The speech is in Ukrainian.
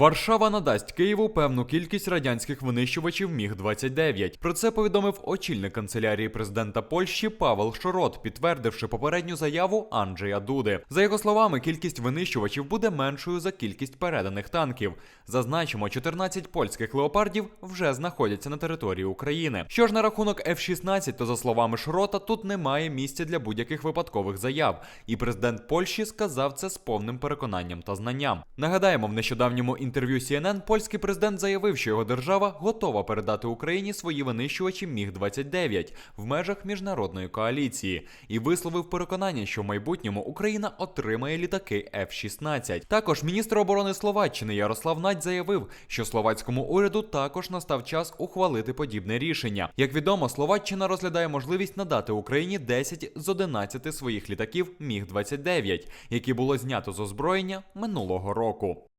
Варшава надасть Києву певну кількість радянських винищувачів Міг 29 Про це повідомив очільник канцелярії президента Польщі Павел Шорот, підтвердивши попередню заяву Анджея Дуди. За його словами, кількість винищувачів буде меншою за кількість переданих танків. Зазначимо, 14 польських леопардів вже знаходяться на території України. Що ж на рахунок F-16, то за словами Шрота, тут немає місця для будь-яких випадкових заяв. І президент Польщі сказав це з повним переконанням та знанням. Нагадаємо, в нещодавньому інтерв'ю CNN польський президент заявив, що його держава готова передати Україні свої винищувачі Міг 29 в межах міжнародної коаліції і висловив переконання, що в майбутньому Україна отримає літаки F-16. Також міністр оборони Словаччини Ярослав Надь заявив, що словацькому уряду також настав час ухвалити подібне рішення. Як відомо, Словаччина розглядає можливість надати Україні 10 з 11 своїх літаків Міг 29 які було знято з озброєння минулого року.